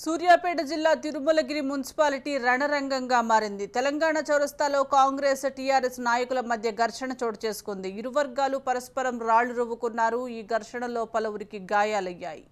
సూర్యాపేట జిల్లా తిరుమలగిరి మున్సిపాలిటీ రణరంగంగా మారింది. తెలంగాణ చౌరస్తాలో కాంగ్రెస్ టీఆర్ఎస్ నాయకుల మధ్య ఘర్షణ చోటు చేసుకుంది. ఇరు వర్గాలు పరస్పరం రాళ్ళు రువ్వుకున్నారు. ఈ ఘర్షణలో పలువురికి గాయాలయ్యాయి.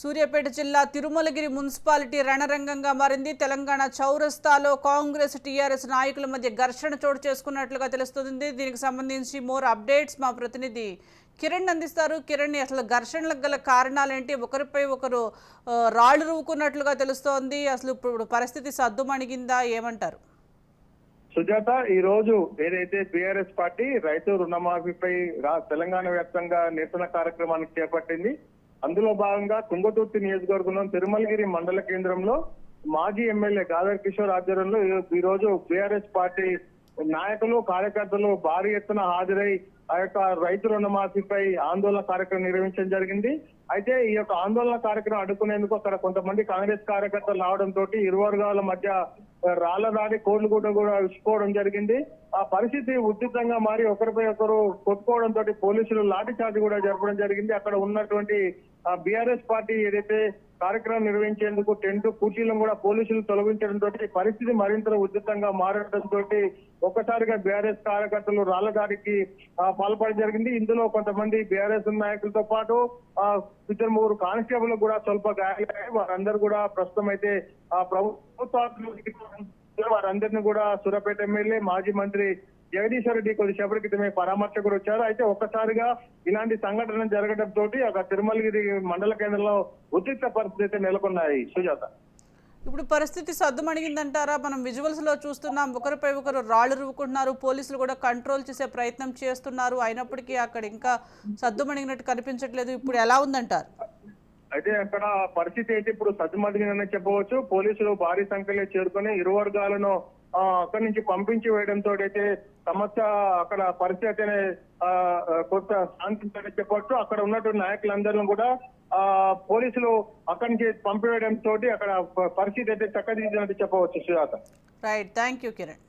సూర్యాపేట జిల్లా తిరుమలగిరి మున్సిపాలిటీ రణరంగంగా మారింది. తెలంగాణ చౌరస్తాలో కాంగ్రెస్ టీఆర్ఎస్ నాయకుల మధ్య ఘర్షణ చోటు చేసుకున్నట్లుగా తెలుస్తుంది. దీనికి సంబంధించి మోర్ అప్డేట్స్ మా ప్రతినిధి కిరణ్ అందిస్తారు. కిరణ్ అసలు ఘర్షణలకు గల కారణాలేంటి? ఒకరిపై ఒకరు రాళ్ళు రాళ్ళు రువ్వుకున్నట్లుగా తెలుస్తోంది. అసలు ఇప్పుడు పరిస్థితి సద్దుమణిగిందా? ఏమంటారు? సుజాత ఈ రోజు ఏదైతే బీఆర్ఎస్ పార్టీ రైతు రుణమాఫీపై తెలంగాణ వ్యాప్తంగా నిరసన కార్యక్రమానికి చేపట్టింది అందులో భాగంగా తుంగతుర్తి నియోజకవర్గంలో తిరుమలగిరి మండల కేంద్రంలో మాజీ ఎమ్మెల్యే గాదర్ కిషోర్ ఆధ్వర్యంలో ఈ- రోజు బీఆర్ఎస్ పార్టీ నాయకులు కార్యకర్తలు భారీ ఎత్తున హాజరై ఆ యొక్క రైతు రుణమాఫీపై ఆందోళన కార్యక్రమం నిర్వహించడం జరిగింది. అయితే ఈ యొక్క ఆందోళన కార్యక్రమం అడ్డుకునేందుకు అక్కడ కొంతమంది కాంగ్రెస్ కార్యకర్తలు రావడంతో ఇరు వర్గాల మధ్య రాళ్ళ దాడి కోళ్ళు కూడా కూడా విసుకోవడం జరిగింది. ఆ పరిస్థితి ఉద్రిక్తంగా మారి ఒకరిపై ఒకరు కొట్టుకోవడంతో పోలీసులు లాఠీ చార్జ్ కూడా జరపడం జరిగింది. అక్కడ ఉన్నటువంటి బీఆర్ఎస్ పార్టీ ఏదైతే కార్యక్రమం నిర్వహించేందుకు టెంట్ కుర్చీలను కూడా పోలీసులు తొలగించడంతో పరిస్థితి మరింత ఉధృతంగా మారడంతో ఒక్కసారిగా బీఆర్ఎస్ కార్యకర్తలు రాళ్ళదాడికి పాల్పడడం జరిగింది. ఇందులో కొంతమంది బీఆర్ఎస్ నాయకులతో పాటు ఆ, ఇద్దరు ముగ్గురు కానిస్టేబుల్ కూడా స్వల్ప గాయాలయ్యాయి. వారందరూ కూడా ప్రస్తుతం అయితే ఆ ప్రభుత్వ వారందరినీ కూడా సూర్యాపేట ఎమ్మెల్యే మాజీ మంత్రి జగదీశ్వర్ రెడ్డి కొద్దిసేపటి క్రితమే పరామర్శ కూడా వచ్చారు అయితే ఒక్కసారిగా ఇలాంటి సంఘటన జరగడం తోటి ఒక తిరుమలగిరి మండల కేంద్రంలో ఉద్రిక్త పరిస్థితి అయితే నెలకొన్నాయి. సుజాత. ఇప్పుడు పరిస్థితి సద్దుమణిగిందంటారా? మనం విజువల్స్లో చూస్తున్నాం ఒకరిపై ఒకరు రాళ్ళు రువ్వుకుంటున్నారు పోలీసులు కూడా కంట్రోల్ చేసే ప్రయత్నం చేస్తున్నారు. అయినప్పటికీ అక్కడ ఇంకా సద్దుమణిగినట్టు కనిపించట్లేదు. ఇప్పుడు ఎలా ఉందంటారు? అయితే అక్కడ పరిస్థితి అయితే ఇప్పుడు సద్దుమడిగినని చెప్పవచ్చు. పోలీసులు భారీ సంఖ్యలో చేరుకొని ఇరు వర్గాలను అక్కడి నుంచి పంపించి వేయడంతో అయితే సమస్య అక్కడ పరిస్థితి అయితే కొత్త ఆ, కొంత శాంతించని అక్కడ ఉన్నటువంటి నాయకులందరూ కూడా ఆ పోలీసులు అక్కడి నుంచి పంపివేయడం తోటి అక్కడ పరిస్థితి అయితే చక్కదిద్దినట్టు చెప్పవచ్చు Sujatha right thank you Kiran